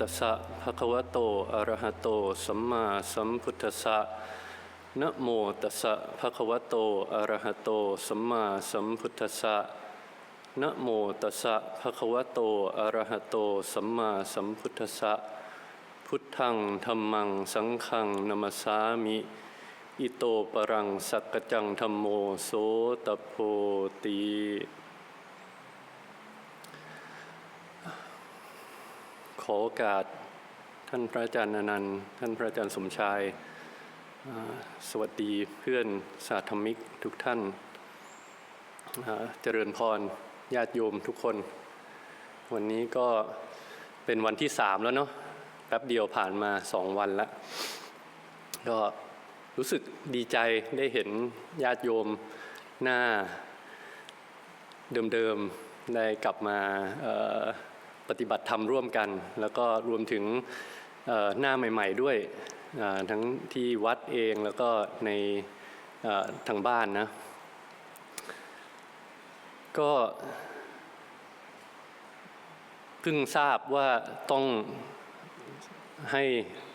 ตัสสะภะคะวะโตอะระหะโต สัมมาสัมพุทธัสสะนะโมตัสสะภะคะวะโตอะระหะโต สัมมาสัมพุทธัสสะนะโมตัสสะภะคะวะโตอะระหะโต สัมมาสัมพุทธัสสะพุทธังธัมมังสังฆังนัมสสามิอิโตปรังสักกจจังธัมโมโสตโพติ อโอกาสท่านพระอาจารย์อนันต์ ท่านพระอาจารย์สมชาย สวัสดีเพื่อนสาธมิกทุกท่าน เจริญพรญาติโยมทุกคน วันนี้ก็เป็นวันที่สามแล้วเนาะแป๊บเดียวผ่านมาสองวันแล้วก็รู้สึกดีใจได้เห็นญาติโยมหน้าเดิมๆ ได้กลับมา ปฏิบัติธรรมร่วมกัน แล้วก็รวมถึงหน้าใหม่ ๆ ด้วยทั้งที่วัดเองแล้วก็ในทางบ้านนะ ก็เพิ่งทราบว่าต้องให้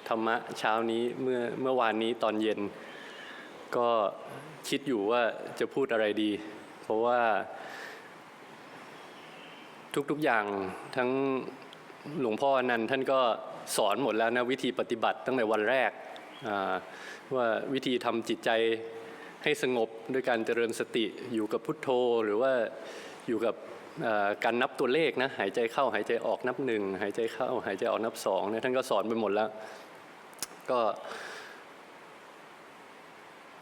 ธรรมะเช้านี้เมื่อเมื่อวานนี้ตอนเย็น ก็คิดอยู่ว่าจะพูดอะไรดี เพราะว่า ทุกๆอย่างทั้งหลวงพ่ออนันต์ท่านก็สอนหมดแล้วนะวิธีปฏิบัติตั้งแต่วันแรกว่าวิธีทำจิตใจให้สงบด้วยการเจริญสติอยู่กับพุทโธ หรือว่าอยู่กับการนับตัวเลขนะหายใจเข้าหายใจออกนับหนึ่งหายใจเข้าหายใจออกนับสองเนี่ยท่านก็สอนไปหมดแล้วก็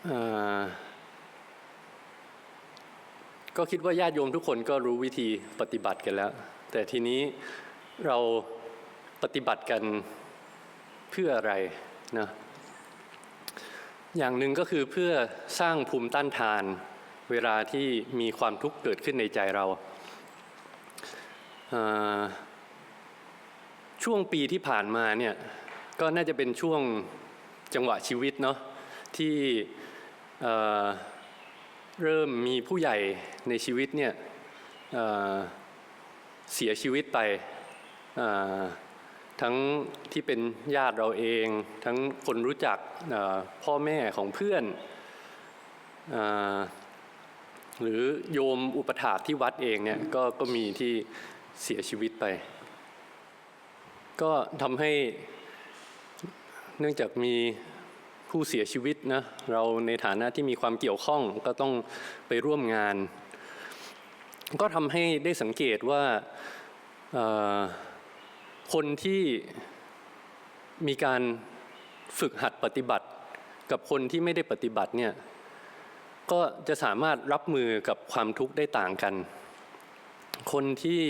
อ่า ก็คิดว่าญาติโยมทุกคนก็รู้วิธีปฏิบัติกันแล้ว แต่ทีนี้เราปฏิบัติกันเพื่ออะไรนะอย่างหนึ่งก็คือเพื่อสร้างภูมิต้านทานเวลาที่มีความทุกข์เกิดขึ้นในใจเราช่วงปีที่ผ่านมาเนี่ยก็น่าจะเป็นช่วงจังหวะชีวิตเนาะที่ เริ่มมีผู้ใหญ่ในชีวิตเนี่ยเเสียชีวิตไปทั้งที่เป็นญาติเราเอง ทั้งคนรู้จักพ่อแม่ของเพื่อนอหรือโยมอุปถาที่วัดเองเนี่ยก็ก็มีที่เสียชีวิตไป ก็ทำให้เนื่องจากมี ผู้เสียชีวิตนะเราในฐานะที่มีความเกี่ยวข้องก็ต้องไปร่วมงาน ก็ทำให้ได้สังเกตว่าคนที่มีการฝึกหัดปฏิบัติ กับคนที่ไม่ได้ปฏิบัติเนี่ยก็จะสามารถรับมือกับความทุกข์ได้ต่างกัน คนที่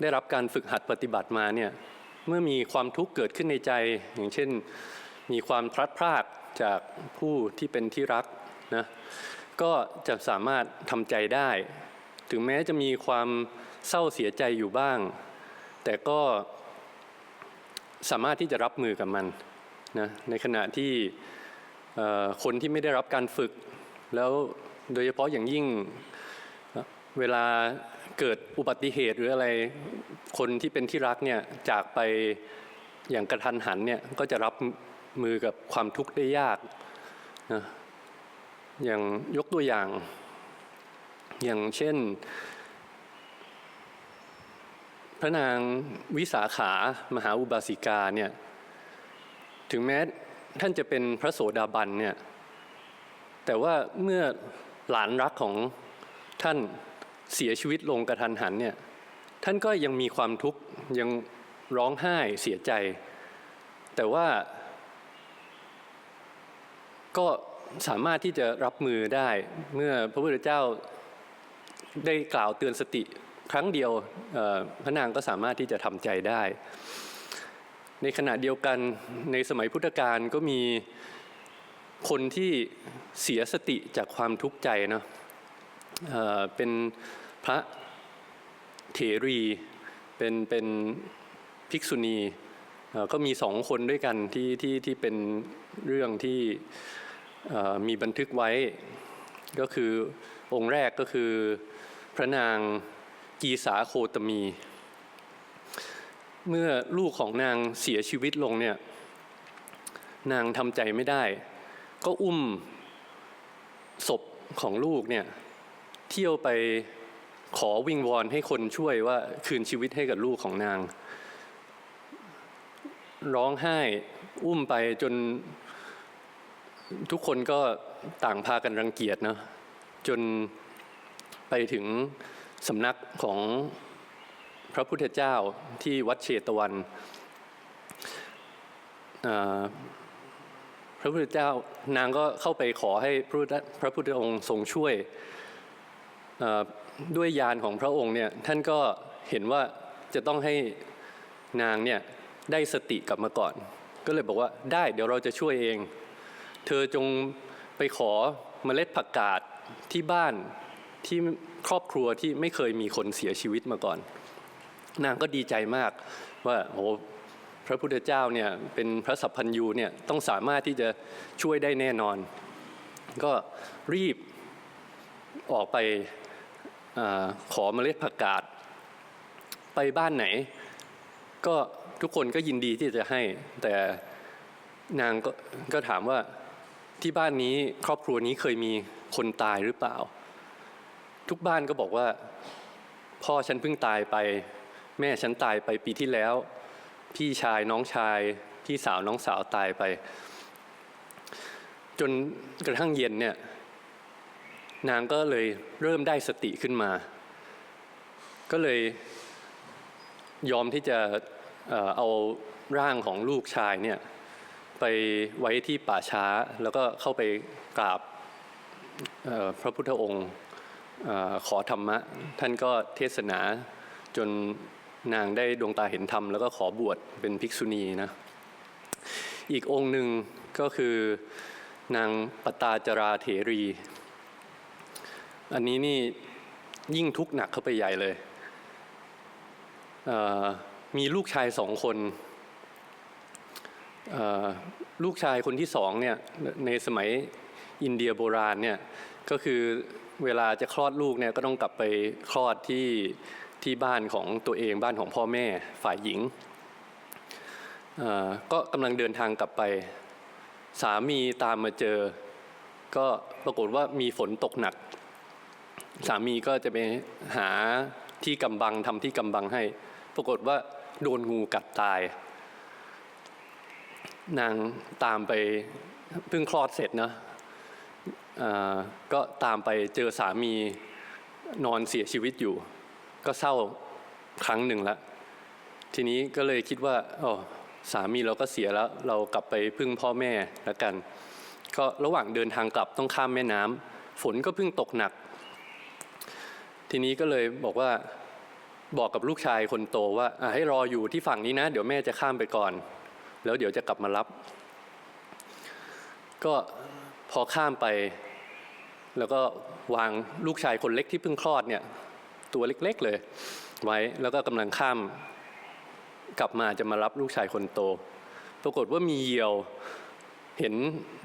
ได้รับการฝึกหัดปฏิบัติมาเนี่ยเมื่อมีความทุกข์เกิดขึ้นในใจ อย่างเช่น มีความพลัดพราก จากผู้ที่เป็นที่รักนะก็จะสามารถทำใจได้ ถึงแม้จะมีความเศร้าเสียใจอยู่บ้าง แต่ก็สามารถที่จะรับมือกับมันนะในขณะที่คนที่ไม่ได้รับการฝึก แล้วโดยเฉพาะอย่างยิ่งเวลาเกิดอุบัติเหตุหรืออะไรคนที่เป็นที่รักเนี่ยจากไปอย่างกระทันหันเนี่ยก็จะรับ มือกับความทุกข์ได้ยากนะอย่างยกตัวอย่าง อย่างเช่น พระนางวิสาขามหาอุบาสิกาเนี่ยถึงแม้ท่านจะเป็นพระโสดาบันเนี่ยแต่ว่าเมื่อหลานรักของท่านเสียชีวิตลงกระทันหันเนี่ยท่านก็ยังมีความทุกข์ยังร้องไห้เสียใจ แต่ว่า ก็สามารถที่จะรับมือได้เมื่อพระพุทธเจ้าได้กล่าวเตือนสติครั้งเดียวพระนางก็สามารถที่จะทำใจได้ ในขณะเดียวกันในสมัยพุทธกาลก็มีคนที่เสียสติจากความทุกข์ใจเนาะเเป็นพระเถรีเป็นเป็นภิกษุณีก็มีสองคนด้วยกันที่ที่ที่เป็นเรื่องที่ มีบันทึกไว้ก็คือองค์แรกก็คือพระนางกีสาโคตมี เมื่อลูกของนางเสียชีวิตลงเนี่ยนางทำใจไม่ได้ ก็อุ้มศพของลูกเนี่ยเที่ยวไปขอวิงวอนให้คนช่วยว่าคืนชีวิตให้กับลูกของนาง ร้องไห้อุ้มไปจน ทุกคนก็ต่างพากันรังเกียจเนาะจนไปถึงสำนักของพระพุทธเจ้าที่วัดเชตวัน พระพุทธเจ้านางก็เข้าไปขอให้พระพุทธพระพุทธองค์ทรงช่วยด้วยยานของพระองค์เนี่ยท่านก็เห็นว่าจะต้องให้นางเนี่ยได้สติกลับมาก่อน ก็เลยบอกว่าได้เดี๋ยวเราจะช่วยเอง เธอจงไปขอเมล็ดผักกาดที่บ้านที่ครอบครัวที่ไม่เคยมีคนเสียชีวิตมาก่อน นางก็ดีใจมากว่าโอ้พระพุทธเจ้าเนี่ยเป็นพระสัพพัญญูเนี่ยต้องสามารถที่จะช่วยได้แน่นอน ก็รีบออกไปอขอเมล็ดผักกาดไปบ้านไหน ก็ทุกคนก็ยินดีที่จะให้ แต่นางก็ก็ถามว่า ที่บ้านนี้ครอบครัวนี้เคยมีคนตายหรือเปล่า ทุกบ้านก็บอกว่า พ่อฉันเพิ่งตายไป แม่ฉันตายไปปีที่แล้ว พี่ชายน้องชาย พี่สาวน้องสาวตายไป จนกระทั่งเย็นเนี่ยนางก็เลยเริ่มได้สติขึ้นมา ก็เลยยอมที่จะเอาร่างของลูกชายเนี่ย ไปไว้ที่ป่าช้า แล้วก็เข้าไปกราบพระพุทธองค์ขอธรรมะ ท่านก็เทศนาจนนางได้ดวงตาเห็นธรรม แล้วก็ขอบวชเป็นภิกษุณีนะอีกองค์หนึ่งก็คือนางปตาจราเถรี อันนี้นี่ยิ่งทุกข์หนักเข้าไปใหญ่เลยเมีลูกชายสองคน ลูกชายคนที่สองเนี่ยในสมัยอินเดียโบราณเนี่ยก็คือเวลาจะคลอดลูกเนี่ยก็ต้องกลับไปคลอดที่ที่บ้านของตัวเองบ้านของพ่อแม่ฝ่ายหญิง ก็กำลังเดินทางกลับไป สามีตามมาเจอ ก็ปรากฏว่ามีฝนตกหนัก สามีก็จะไปหาที่กำบังทำที่กำบังให้ ปรากฏว่าโดนงูกัดตาย นางตามไปเพิ่งคลอดเสร็จนะอ่าก็ตามไปเจอสามีนอนเสียชีวิตอยู่ ก็เศร้าครั้งหนึ่งละทีนี้ก็เลยคิดว่าอ๋อสามีเราก็เสียแล้ว เรากลับไปพึ่งพ่อแม่แล้วกัน ก็ระหว่างเดินทางกลับต้องข้ามแม่น้ำฝนก็เพิ่งตกหนัก ทีนี้ก็เลยบอกว่าบอกกับลูกชายคนโตว่าให้รออยู่ที่ฝั่งนี้นะ เดี๋ยวแม่จะข้ามไปก่อน แล้วเดี๋ยวจะกลับมารับ ก็พอข้ามไป แล้วก็วางลูกชายคนเล็กที่เพิ่งคลอดเนี่ย ตัวเล็กๆเลย ไว้แล้วก็กำลังข้าม กลับมาจะมารับลูกชายคนโต ปรากฏว่ามีเหยี่ยวเห็น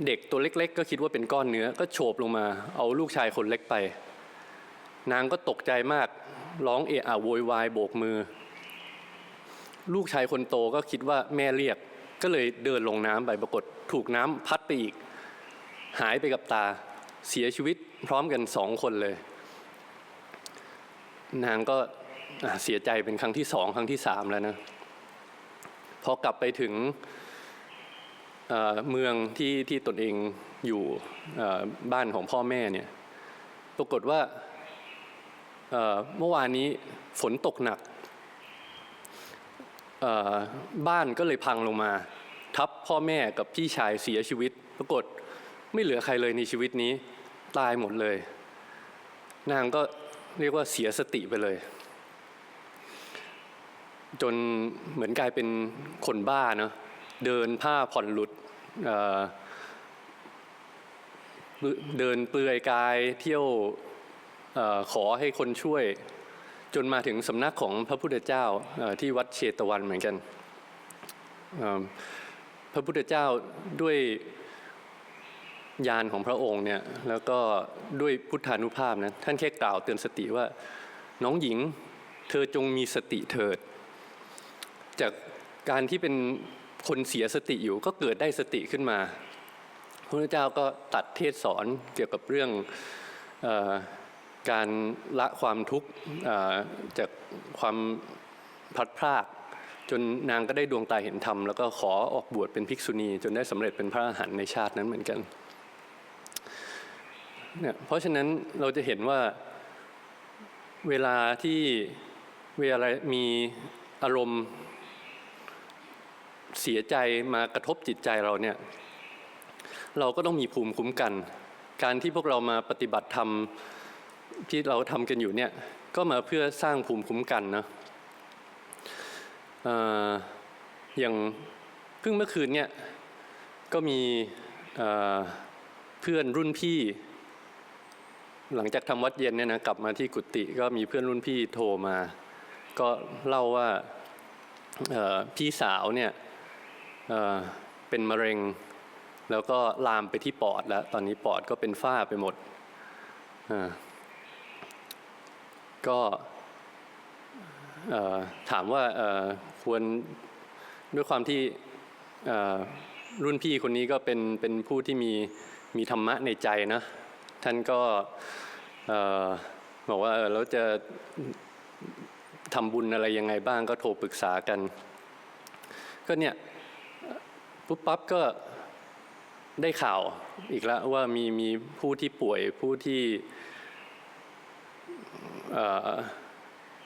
เด็กตัวเล็ก ๆ ก็คิดว่าเป็นก้อนเนื้อ ก็โฉบลงมา เอาลูกชายคนเล็กไป นางก็ตกใจมาก ร้องเอะอะโวยวายโบกมือ ลูกชายคนโตก็คิดว่าแม่เรียก ก็เลยเดินลงน้ำไปปรากฏถูกน้ำพัดไปอีก หายไปกับตาเสียชีวิตพร้อมกันสองคนเลย นางก็เสียใจเป็นครั้งที่สองครั้งที่สามแล้วนะพอกลับไปถึงเมืองที่ที่ตนเองอยู่เอ่บ้านของพ่อแม่เนี่ยปรากฏว่าเมื่อวานนี้ฝนตกหนัก บ้านก็เลยพังลงมา ทับพ่อแม่กับพี่ชายเสียชีวิต ปรากฏไม่เหลือใครเลยในชีวิตนี้ ตายหมดเลย นางก็เรียกว่าเสียสติไปเลย จนเหมือนกลายเป็นคนบ้าเนาะเดินผ้าผ่อนหลุดเเดินเปลือยกายเที่ยวอขอให้คนช่วย จนมาถึงสำนักของพระพุทธเจ้าที่วัดเชตวันเหมือนกันพระพุทธเจ้าด้วยญาณของพระองค์เนี่ยแล้วก็ด้วยพุทธานุภาพนะท่านแค่กล่าวเตือนสติว่าน้องหญิงเธอจงมีสติเถิด จากการที่เป็นคนเสียสติอยู่ก็เกิดได้สติขึ้นมาพระพุทธเจ้าก็ตัดเทศสอนเกี่ยวกับเรื่องอ การละความทุกข์จากความพลัดพราก จนนางก็ได้ดวงตาเห็นธรรม แล้วก็ขอออกบวชเป็นภิกษุณี จนได้สำเร็จเป็นพระอรหันต์ในชาตินั้นเหมือนกันเนี่ยเพราะฉะนั้นเราจะเห็นว่าเวลาที่เวลามีอารมณ์เสียใจมากระทบจิตใจเราเนี่ยเราก็ต้องมีภูมิคุ้มกัน การที่พวกเรามาปฏิบัติธรรม ที่เราทำกันอยู่เนี่ยก็มาเพื่อสร้างภูมิคุ้มกันนะอย่างเพิ่งเมื่อคืนเนี่ยก็มีเพื่อนรุ่นพี่ หลังจากทำวัดเย็นเนี่ยนะกลับมาที่กุฏิก็มีเพื่อนรุ่นพี่โทรมา ก็เล่าว่าพี่สาวเนี่ยเเป็นมะเร็ง แล้วก็ลามไปที่ปอดแล้ว ตอนนี้ปอดก็เป็นฝ้าไปหมดอ่า ก็ถามว่าควรด้วยความที่รุ่นพี่คนนี้ก็เป็นเป็นผู้ที่มีมีธรรมะในใจนะท่านก็บอกว่าแล้วจะทำบุญอะไรยังไงบ้างก็โทรปรึกษากัน ก็เนี่ยปุ๊บปั๊บก็ได้ข่าวอีกแล้วว่ามีมีผู้ที่ป่วยผู้ที่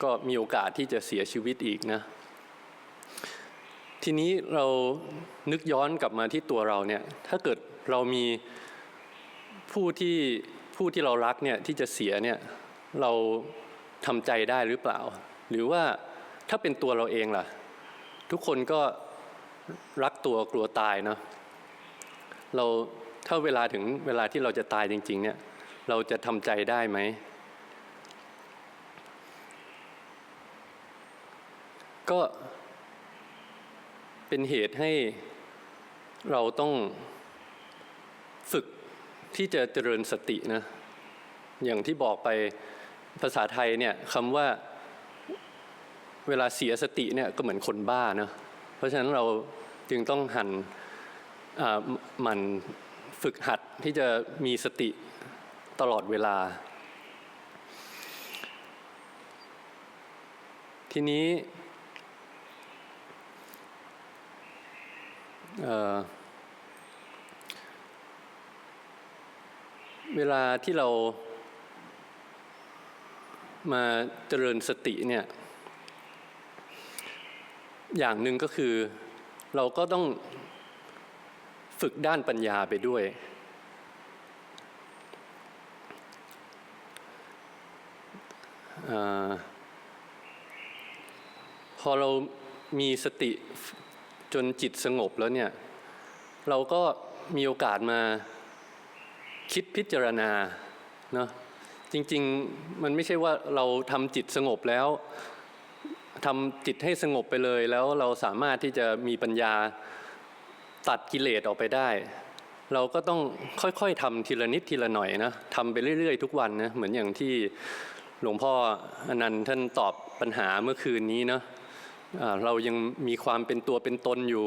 ก็มีโอกาสที่จะเสียชีวิตอีกนะทีนี้เรานึกย้อนกลับมาที่ตัวเราเนี่ยถ้าเกิดเรามีผู้ที่ผู้ที่เรารักเนี่ยที่จะเสียเนี่ยเราทำใจได้หรือเปล่า หรือว่าถ้าเป็นตัวเราเองล่ะ ทุกคนก็รักตัวกลัวตายเนาะเราถ้าเวลาถึงเวลาที่เราจะตายจริง ๆ เนี่ย เราจะทำใจได้ไหม ก็เป็นเหตุให้เราต้องฝึกที่จะเจริญสตินะ อย่างที่บอกไปภาษาไทยเนี่ยคำว่าเวลาเสียสติเนี่ยก็เหมือนคนบ้านะเพราะฉะนั้นเราจึงต้องหันหมันฝึกหัดที่จะมีสติตลอดเวลา ทีนี้ เเวลาที่เรามาเจริญสติเนี่ย อย่างหนึ่งก็คือเราก็ต้องฝึกด้านปัญญาไปด้วยอพอเรามีสติ จนจิตสงบแล้วเนี่ย เราก็มีโอกาสมาคิดพิจารณาเนาะจริงๆมันไม่ใช่ว่าเราทำจิตสงบแล้วทำจิตให้สงบไปเลยแล้วเราสามารถที่จะมีปัญญาตัดกิเลสออกไปได้ เราก็ต้องค่อยๆทำทีละนิดทีละหน่อยนะทำไปเรื่อยๆ ทุกวันนะเหมือนอย่างที่หลวงพ่ออนันต์ท่านตอบปัญหาเมื่อคืนนี้เนาะ เรายังมีความเป็นตัวเป็นตนอยู่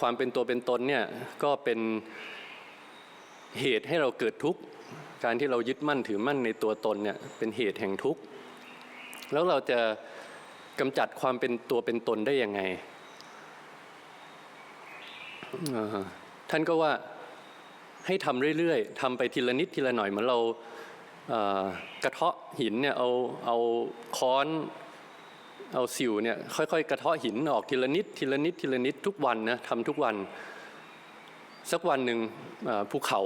ความเป็นตัวเป็นตนเนี่ยก็เป็นเหตุให้เราเกิดทุกข์ การที่เรายึดมั่นถือมั่นในตัวตนเนี่ยเป็นเหตุแห่งทุกข์ แล้วเราจะกำจัดความเป็นตัวเป็นตนได้ยังไง ท่านก็ว่าให้ทำเรื่อยๆทำไปทีละนิดทีละหน่อยเหมือนเรากระเทาะหินเนี่ยเอาเอาค้อน เอาสิวเนี่ยค่อยๆ กระเทาะหินออกทีละนิดทีละนิดทีละนิดทุกวันนะทำทุกวัน สักวันหนึ่งภูเขา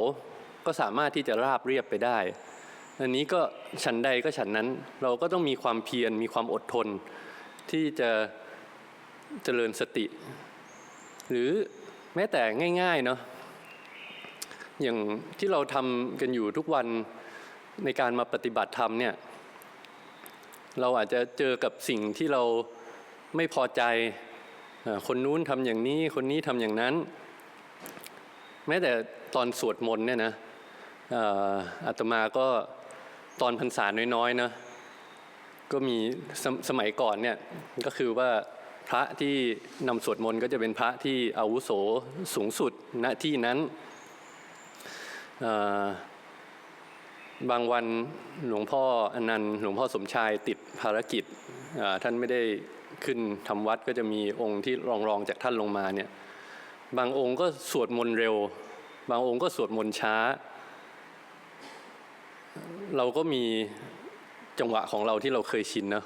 ก็สามารถที่จะราบเรียบไปได้อันนี้ก็ฉันใดก็ฉันนั้นเราก็ต้องมีความเพียรมีความอดทน ที่จะเจริญสติ หรือแม้แต่ง่ายๆเนาะอย่างที่เราทำกันอยู่ทุกวันในการมาปฏิบัติธรรมเนี่ย เราอาจจะเจอกับสิ่งที่เราไม่พอใจ คนนู้นทำอย่างนี้คนนี้ทำอย่างนั้น แม้แต่ตอนสวดมนต์เนี่ยนะอาตมาก็ตอนพรรษาน้อยๆนะก็มีสมสมัยก่อนเนี่ยก็คือว่าพระที่นำสวดมนต์ก็จะเป็นพระที่อาวุโสสูงสุดณที่นั้น บางวันหลวงพ่ออนันต์หลวงพ่อสมชายติดภารกิจท่านไม่ได้ขึ้นทำวัดก็จะมีองค์ที่รองรองจากท่านลงมาเนี่ยบางองค์ก็สวดมนต์เร็ว บางองค์ก็สวดมนต์ช้า เราก็มีจังหวะของเราที่เราเคยชินเนอะ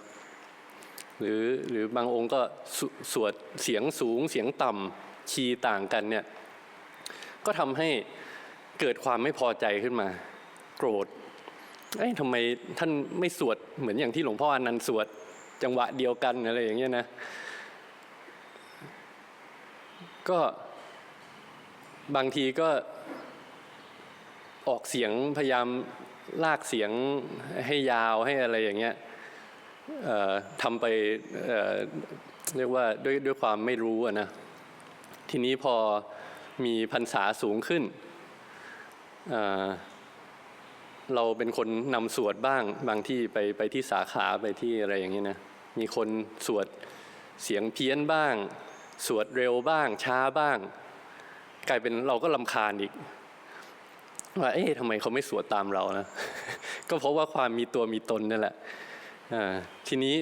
หรือหรือบางองค์ก็สสวดเสียงสูงเสียงต่ำคีต่างกันเนี่ยก็ทำให้เกิดความไม่พอใจขึ้นมา โกรธเอ้ยทำไมท่านไม่สวดเหมือนอย่างที่หลวงพ่ออนันต์สวดจังหวะเดียวกันอะไรอย่างเงี้ยนะ ก็บางทีก็ออกเสียงพยายามลากเสียงให้ยาวให้อะไรอย่างเงี้ยทำไปเเรียกว่าด้วยด้วยความไม่รู้นะ ทีนี้พอมีพรรษาสูงขึ้น เราเป็นคนนำสวดบ้าง บางที่ไปไปที่สาขาไปที่อะไรอย่างเงี้ยนะมีคนสวดเสียงเพี้ยนบ้าง สวดเร็วบ้าง ช้าบ้าง กลายเป็นเราก็ลำคาญอีกว่าเอ๊ะทำไมเขาไม่สวดตามเรานะ ก็เพราะว่าความมีตัวมีตนนั่นแหละทีนี้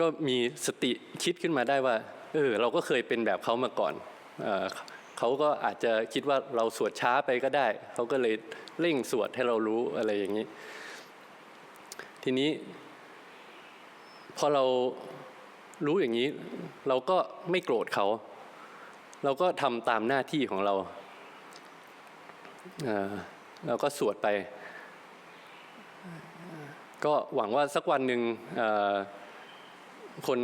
ก็มีสติคิดขึ้นมาได้ว่าเออเราก็เคยเป็นแบบเขามาก่อน เขาก็อาจจะคิดว่าเราสวดช้าไปก็ได้ เขาก็เลยเร่งสวดให้เรารู้อะไรอย่างนี้ ทีนี้ พอเรารู้อย่างนี้ เราก็ไม่โกรธเขา เราก็ทำตามหน้าที่ของเราเราก็สวดไป ก็หวังว่าสักวันหนึ่งคน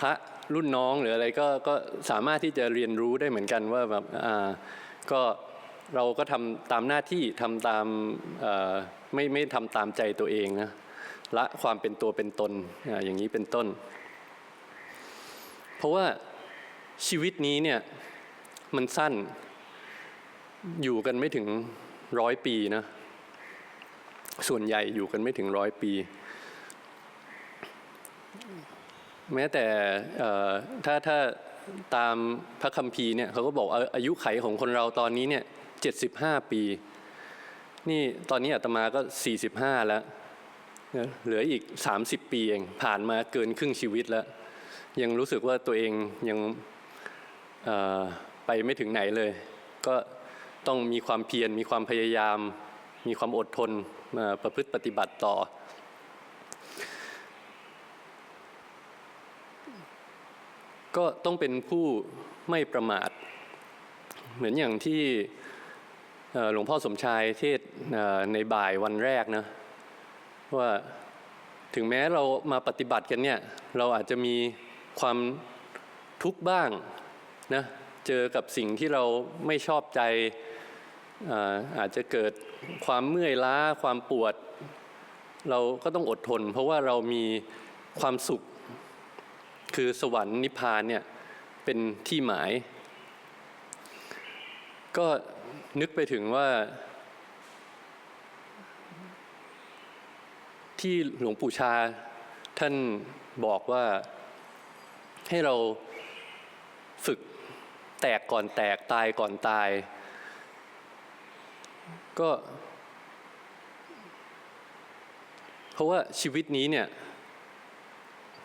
พระ รุ่นน้องหรืออะไรก็ก็สามารถที่จะเรียนรู้ได้เหมือนกันว่าแบบอ่าก็เราก็ทำตามหน้าที่ทำตามไม่ไม่ทำตามใจตัวเองนะละความเป็นตัวเป็นตนอย่างนี้เป็นต้น เพราะว่าชีวิตนี้เนี่ยมันสั้นอยู่กันไม่ถึงร้อยปีนะส่วนใหญ่อยู่กันไม่ถึงร้อยปี แม้แต่ถ้าถ้าตามพระคัมภีร์เนี่ยเขาก็บอกอาอายุไขของคนเราตอนนี้เนี่ยเจ็ดสิบห้าปี นี่ตอนนี้อาตมาก็สี่สิบห้าแล้วเหลืออีกสามสิบปีเองผ่านมาเกินครึ่งชีวิตแล้ว ยังรู้สึกว่าตัวเองยังไปไม่ถึงไหนเลย ก็ต้องมีความเพียรมีความพยายาม มีความอดทนมาประพฤติปฏิบัติต่อ ก็ต้องเป็นผู้ไม่ประมาท เหมือนอย่างที่หลวงพ่อสมชายเทศในบ่ายวันแรกนะว่าถึงแม้เรามาปฏิบัติกันเนี่ยเราอาจจะมีความทุกข์บ้างนะเจอกับสิ่งที่เราไม่ชอบใจอาอาจจะเกิดความเมื่อยล้าความปวด เราก็ต้องอดทน เพราะว่าเรามีความสุข คือสวรรค์นิพพานเนี่ยเป็นที่หมาย ก็นึกไปถึงว่า ที่หลวงปู่ชาท่านบอกว่าให้เราฝึกแตกก่อนแตกตายก่อนตาย ก็ เพราะว่าชีวิตนี้เนี่ย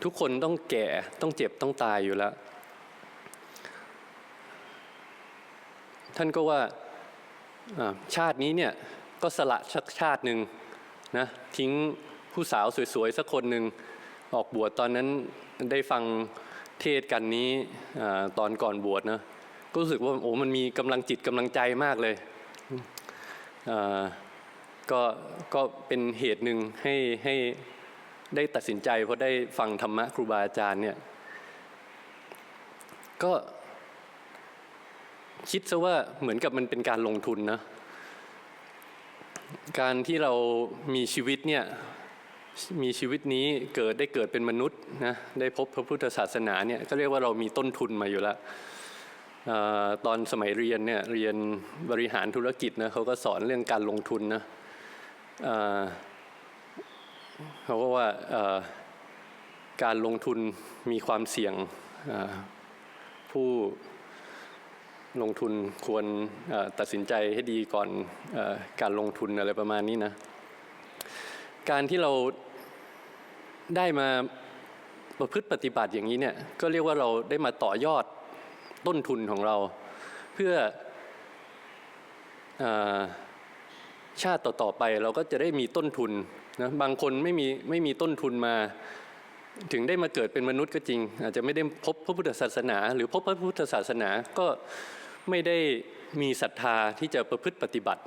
ทุกคนต้องแก่ต้องเจ็บต้องตายอยู่แล้ว ท่านก็ว่าชาตินี้เนี่ยก็สละชักชาติหนึ่งนะทิ้งผู้สาวสวยๆสักคนหนึ่งออกบวชตอนนั้นได้ฟังเทศกันนี้อตอนก่อนบวชนะก็รู้สึกว่าโอ้มันมีกำลังจิตกำลังใจมากเลยก็ก็เป็นเหตุหนึ่งให้ให้ ได้ตัดสินใจเพราะได้ฟังธรรมะครูบาอาจารย์เนี่ยก็คิดซะว่าเหมือนกับมันเป็นการลงทุนนะการที่เรามีชีวิตเนี่ยมีชีวิตนี้เกิดได้เกิดเป็นมนุษย์นะได้พบพระพุทธศาสนาเนี่ยก็เรียกว่าเรามีต้นทุนมาอยู่แล้วออตอนสมัยเรียนเนี่ยเรียนบริหารธุรกิจนะเขาก็สอนเรื่องการลงทุนนะ เขาก็ว่าการลงทุนมีความเสี่ยงผู้ลงทุนควรตัดสินใจให้ดีก่อนอการลงทุนอะไรประมาณนี้นะ การที่เราได้มาประพฤติปฏิบัติอย่างนี้เนี่ยก็เรียกว่าเราได้มาต่อยอดต้นทุนของเรา เพื่ออชาติต่อๆไปเราก็จะได้มีต้นทุน นะบางคนไม่มีไม่มีต้นทุนมา ถึงได้มาเกิดเป็นมนุษย์ก็จริง อาจจะไม่ได้พบพระพุทธศาสนา หรือพบพระพุทธศาสนาก็ไม่ได้มีศรัทธาที่จะประพฤติปฏิบัติ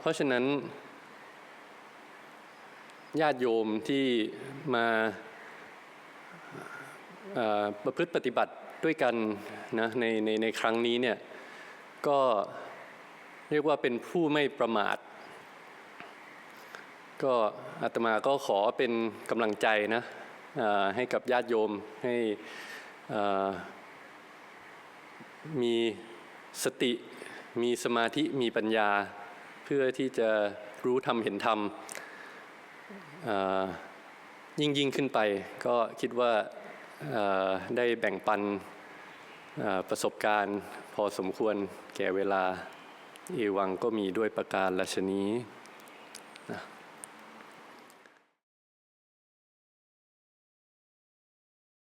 เพราะฉะนั้นญาติโยมที่มาประพฤติปฏิบัติด้วยกันนะในในในครั้งนี้เนี่ยก็ เรียกว่าเป็นผู้ไม่ประมาท ก็อาตมาก็ขอเป็นกำลังใจนะให้กับญาติโยมให้มีสติมีสมาธิมีปัญญา เพื่อที่จะรู้ธรรมเห็นธรรมยิ่งยิ่งขึ้นไป ก็คิดว่าได้แบ่งปันประสบการณ์พอสมควรแก่เวลา เอวังก็มีด้วยประการราชนี้